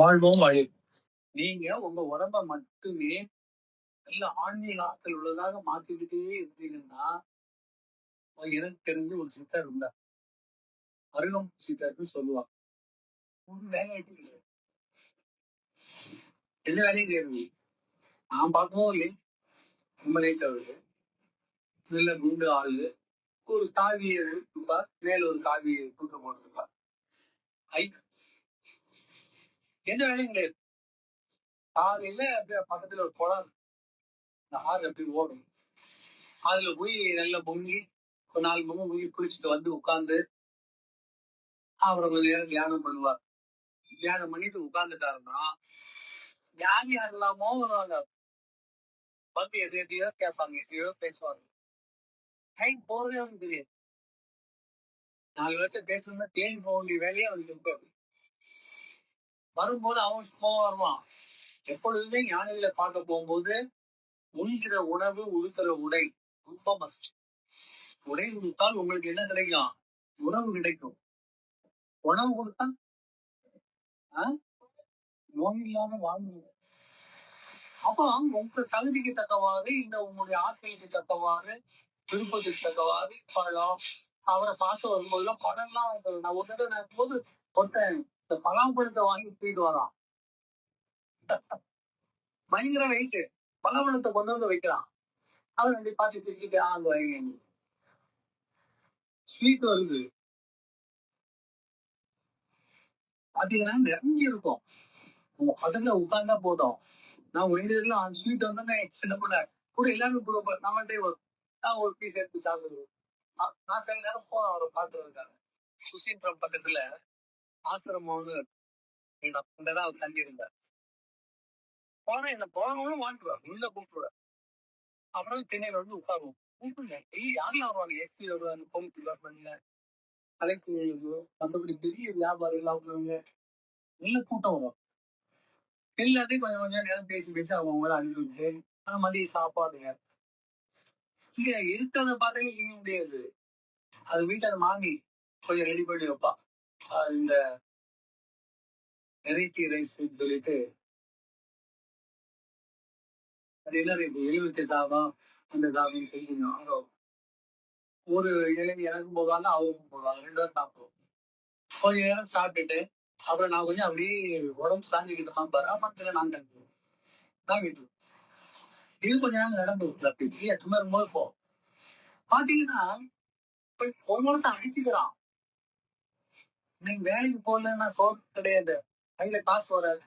வாழ்வோம் வழி. நீங்க உங்க உடம்ப மட்டுமே நல்ல ஆன்மீக ஆற்றல் உள்ளதாக மாத்திக்கிட்டே இருந்தீங்கன்னா எனக்கு தெரிஞ்சு ஒரு சித்தர் இருந்தார். அருகம் சித்தர்னு சொல்லுவாங்க. ஒரு வேலை எந்த வேலையும் கேள்வி நான் பார்க்கவும் இல்லை உண்மையை தவிர நல்ல குண்டு ஆளு. ஒரு காவியை இருப்பார் மேல ஒரு காவியை தூக்க போட்டிருப்பார். ஐ எந்த வேலையும் கிடையாது. காலையில அப்படியே பக்கத்துல ஒரு குளம். இருக்கு. அந்த ஆறு அப்படி ஓடும். அதுல போய் நல்லா பொங்கி ஒரு நாலு பொங்க போய் குளிச்சுட்டு வந்து உட்கார்ந்து அப்புறம் கொஞ்ச நேரம் தியானம் பண்ணுவார். தியானம் பண்ணிட்டு உட்கார்ந்துட்டாருன்னா யார் யாரெல்லாமோ வருவாங்க. வந்து எது எதையோ கேட்பாங்க எதையோ பேசுவாங்க. டைம் போறதே அவனுக்கு தெரியாது. நாலு பேர்த்த பேசணும்னா தேடி போக வேண்டிய வேலையே அவனுக்கு இருக்காது. வரும்போது அவன் சும்மா வருவான். எப்பொழுதுமே ஞானிகளை பார்க்க போகும்போது உண்கிற உணவு உடுக்கிற உடை ரொம்ப மஸ்ட் உடை கொடுத்தால் உங்களுக்கு என்ன கிடைக்கும்? உணவு கிடைக்கும். உணவு கொடுத்தா நோய் இல்லாம வாழ்ந்து. அப்போ உங்க தகுதிக்கு தக்கவாறு இந்த உங்களுடைய ஆசைக்கு தக்கவாறு விருப்பத்துக்கு தக்கவாறு பழம் அவரை பார்த்து வரும்போதெல்லாம் பழம்லாம் நான் ஒரு தடவை போது ஒருத்தன் இந்த பலாப்பழத்தை வாங்கி தூக்கிட்டு வரான் பயங்கர வெயிட்டு பலாப்பழத்தை கொண்டு வந்து வைக்கிறான். அவன் ரெண்டு பார்த்து பிரிச்சுட்டு ஆண்டு வாங்கி ஸ்வீட் வருது. பாத்தீங்கன்னா நிறைஞ்சு இருக்கும். அதுல உட்கார்ந்தா போதும். நான் ஒரு அந்த ஸ்வீட் வந்தோன்னா சின்ன பிள்ளை கூட எல்லாரும் கூட நம்மள்டே வரும் நான் ஒரு பீஸ் எடுத்து சாப்பிடுவோம் நான் சில நேரம் போன அவரை பார்த்துருக்காங்க சுசீந்திரம் பக்கத்துல ஆசிரமம் அங்கதான் அவர் தங்கி இருந்தார் போனா என்ன போனவனும் வாங்கிடுவார். உள்ள கூப்பிடுவார். அப்புறம் தென்னையில வந்து உட்காருவோம். கூப்பிடுங்க. ஏய் யாரெல்லாம் வருவாங்க? எஸ்பி வருவாங்க ஹோம் டிபார்ட்மெண்ட்ல கலெக்டர் மற்றபடி பெரிய வியாபாரம் எல்லாம் இருக்கிறவங்க நல்ல கூட்டம் வரும். எல்லாத்தையும் கொஞ்சம் கொஞ்சம் நேரம் பேசி பேசி அவங்க அவங்கள ஆனா மதிய சாப்பாடுங்க. இங்க இருக்கிறத பார்த்தாலே செய்ய முடியாது. அது வீட்டுல மாமி கொஞ்சம் ரெடி பண்ணி வைப்பா இந்த வெரைட்டி ரைஸ் சொல்லிட்டு அது என்ன இருக்கு எலுமிச்சை சாதம் அந்த சாதம் செய்யணும் அங்கே ஒரு இலை எனக்கும் போடுவாங்க அவருக்கும் போடுவாங்க ரெண்டு பேரும் சாப்பிடுவோம். கொஞ்ச நேரம் சாப்பிட்டுட்டு அப்புறம் நான் கொஞ்சம் அப்படியே உடம்பு சாஞ்சிக்கிட்டு தான் பாரு ஆமாத்துல நான் கண்டுவோம் தான் வீட்டு இது கொஞ்ச நேரம் நடந்து அப்படி எத்தனை இருக்கும்போது போ. பாத்தீங்கன்னா ஒரு பொருளத்தை அடிச்சுக்கிறான். நீங்க வேலைக்கு போகலன்னா சோறு கிடையாது. கையில காசு வராது.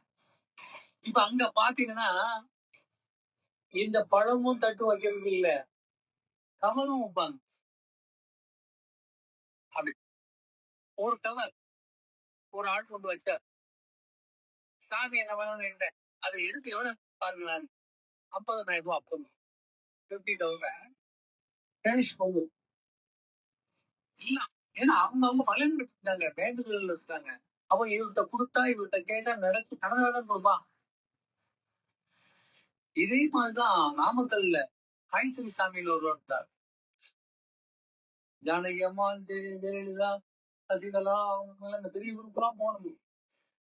இப்ப அங்க பாத்தீங்கன்னா இந்த பழமும் தட்டு வைக்கிறது இல்ல. கவரும் வைப்பாங்க. அப்படி. ஒரு கவர் ஒரு ஆள் கொண்டு வச்சார். சாமி என்ன வேணும்னு அதை எடுத்து எவ்வளவு பாருங்களேன் ஐம்பதாயிரம் ரூபாய் அப்போ ஃபிஃப்டி தௌசண்ட் கேஷ் போகும் இல்ல. ஏன்னா அவங்க அவங்க பலன் இருக்காங்க. பேங்குகள் இருக்காங்க. அப்ப இவர்கிட்ட கொடுத்தா இவர்கிட்ட கேட்டா நடக்கு நடந்தாதான் கொடுப்பான் இதே மாதிரிதான் நாமக்கல்ல காயத்ரி சாமியில் ஒருவர் இருந்தார். ஜானகியம்மான் ஜெயலலிதா சசிகலா அவங்க எல்லாம் இந்த பெரிய குரூப்லாம் போனோம்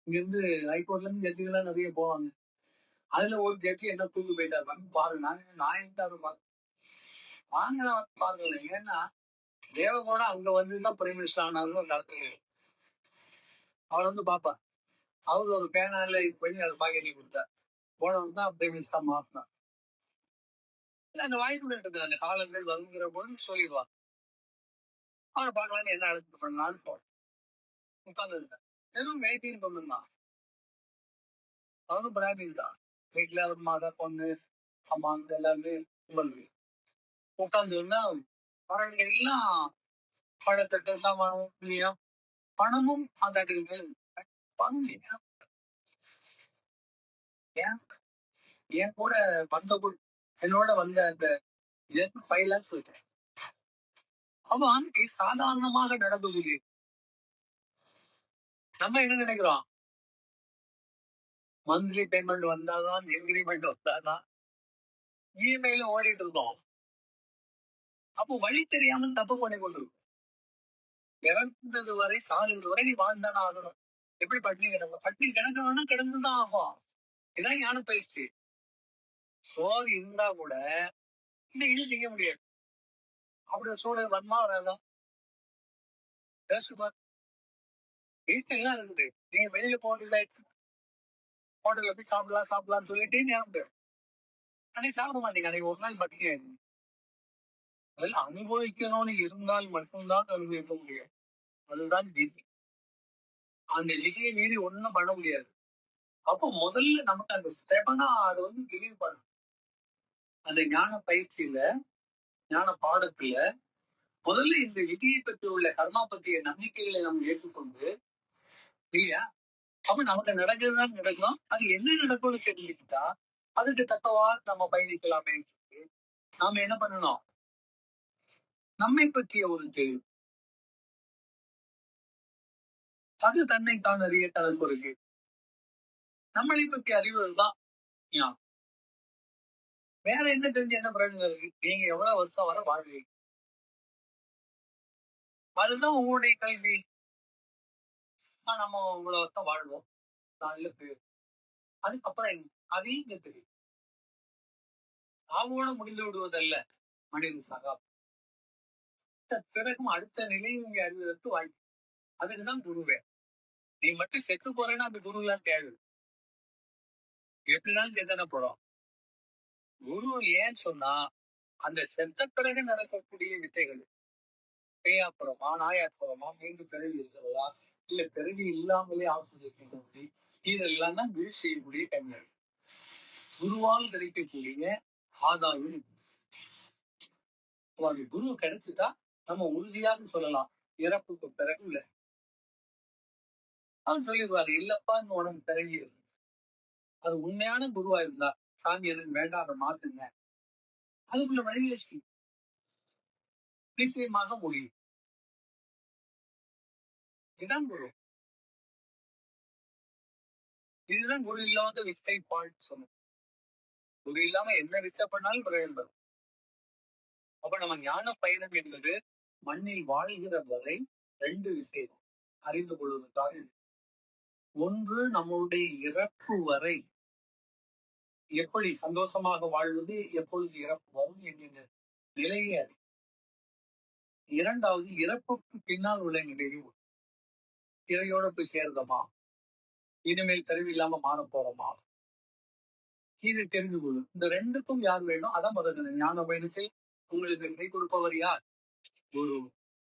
இங்க இருந்து ஹைகோர்ட்ல இருந்து ஜட்ஜிகள்லாம் நிறைய போவாங்க. அதுல ஒரு ஜட்ஜி என்ன தூக்கு போயிட்டாரு வந்து பாருங்க. நான் நான் எங்க பாருங்க வாங்கலாம் பாருங்களேன் பாருங்க ஏன்னா தேவகோனா அங்க வந்துதான் பிரைம் மினிஸ்டர் ஆனாலும் அவர் வந்து பாப்பா அவரு ஒரு பேனால இது பண்ணி அதை பாக்கெட்டி கொடுத்தார். போனவன் தான் பிரைம் மினிஸ்டர் மாறினார். அந்த வாய்ப்புகள் இருக்குது. அந்த காலங்கள் வருங்கிற போது சொல்லிடுவார். அவரை பார்க்கலான்னு என்ன அழைச்சிட்டு பண்ணலான்னு போனேன் உட்கார்ந்து இருந்தேன் வெறும் வெயிட்டிங் தான் அவரும் பிராமின் தான். வீட்டுல அவர் மாதா பொண்ணு அம்மா அந்த எல்லாருமே உட்கார்ந்து அவர்கள் பழங்க எல்லாம் பழத்தட்ட சாமானும் இல்லையா பணமும் அந்த இருக்கு. ஏன்? என் கூட வந்த என்னோட வந்த அந்த ஃபைவ் லேக்ஸ் வச்சேன் அவன் சாதாரணமாக நடந்து நம்ம என்ன நினைக்கிறோம்? மந்த்லி பேமெண்ட் வந்தாதான் எக்ரிமெண்ட் வந்தாதான் இஎம்ஐல ஓடிட்டு இருந்தோம். அப்போ வழி தெரியாமல் தப்பு பண்ணி கொண்டிருக்கும். இறந்தது வரை சாகிறது வரை நீ வாழ்ந்தானே ஆகணும். எப்படி பட்னி கிடக்கும்? பட்னி கிடக்கணும்னா கிடந்துதான் ஆகும் இதான் ஞான பயிற்சி. சோறு இருந்தா கூட இந்த இது செய்ய முடியாது. அப்படி ஒரு சூழல் வருமா வராதா? பேசுமா வீட்டுல எல்லாம் இருக்குது. நீங்க வெளியில போகல ஹோட்டல்ல போய் சாப்பிடலாம் சாப்பிடலாம்னு சொல்லிட்டு ஞாபகம் அன்னைக்கு சாப்பிட மாட்டீங்க. அன்னைக்கு ஒரு நாள் பட்டினி ஆயிடுங்க அதில் அனுபவிக்கணும்னு இருந்தால் மட்டும்தான் அனுபவிக்க முடியும் அதுதான் விதி அந்த விதியை மீறி ஒண்ணும் பண்ண முடியாது அப்போ முதல்ல நமக்கு அந்த ஸ்டெபனா அது வந்து பிலீவ் பண்ணணும் அந்த ஞான பயிற்சியில ஞான பாடத்துல முதல்ல இந்த விதியை பற்றி உள்ள கர்மா பற்றிய நம்பிக்கைகளை நம்ம ஏற்றுக்கொண்டு இல்லையா அப்ப நமக்கு நடக்குதுதான் நடக்கும் அது என்ன நடக்கும்னு தெரிஞ்சுக்கிட்டா அதுக்கு தக்கவா நம்ம பயணிக்கலாமே நாம என்ன பண்ணணும் நம்மை பற்றிய ஒரு கேள்வி. அது தன்னை தான் அறிய கலந்து ஒரு கேள்வி நம்மளை பற்றி அறிவதுதான் ஞானம். வேற என்ன தெரிஞ்சு என்ன பிரயோஜனம் இருக்கு? நீங்க எவ்வளவு வருஷம் வர வாழ்வீங்க அதுதான் உங்களுடைய கல்வி. ஆஹ் நம்ம இவ்வளவு வருஷம் வாழ்வோம். நல்ல பேர். அதுக்கப்புறம் அதையும் இங்க தெரியும். சாவோட முடிந்து விடுவதல்ல மனித அடுத்த பிறகும் அடுத்த நிலையும் இங்கே அறிவதற்கு வாய்ப்பு. அதுக்குதான் குருவே. நீ மட்டும் செத்து போறேன்னா அந்த குரு எல்லாம் தேவை. எப்படினாலும் எத்தனைப்படும் குரு ஏன் சொன்னா அந்த செத்த பிறகு நடக்கக்கூடிய வித்தைகள். பேயாப்புறமா நாயாப்புறமா மீண்டும் பிறகு இருக்கிறதா இல்ல பிறகு இல்லாமலே ஆக்குறது இதெல்லாம் தான் குரு செய்யக்கூடிய கண்கள் குருவால் கிடைக்கக்கூடிய ஆதாயம் அப்ப குரு கிடைச்சிட்டா நம்ம உறுதியாக சொல்லலாம். இறப்புக்கு பிறகு இல்ல. அவன் சொல்லிடுவாரு இல்லப்பா இந்த உனக்கு பிறகு இருந்துச்சு அது உண்மையான குருவா இருந்தா சாமி எனக்கு வேண்டாம் அதை மாத்துங்க. அதுக்குள்ள வழியில நிச்சயமாக முடியும். இதுதான் குரு. இதுதான் குரு இல்லாத வித்தை பால் சொன்னோம் குரு இல்லாம என்ன வித்தை பண்ணாலும் பிரயோஜனம் வரும். அப்ப நம்ம ஞான பயணம் என்பது மண்ணில் வாழ்கிற வரை ரெண்டு விஷயம் அறிந்து கொள்வதற்காக ஒன்று நம்முடைய இறப்பு வரை எப்படி சந்தோஷமாக வாழ்வது எப்பொழுது இறப்பு வரும் என்கின்ற நிலையை அறி இரண்டாவது இறப்புக்கு பின்னால் உள்ள நினைவு இறையோட போய் சேர்ந்தோமா இனிமேல் கருவி இல்லாம மாற போறோமா? இது தெரிந்து கொள்ளும். இந்த ரெண்டுக்கும் யார் வேணும்? அதான் முதல்ல ஞான பயணத்தில் உங்களுக்கு கை கொடுப்பவர் யார்? குரு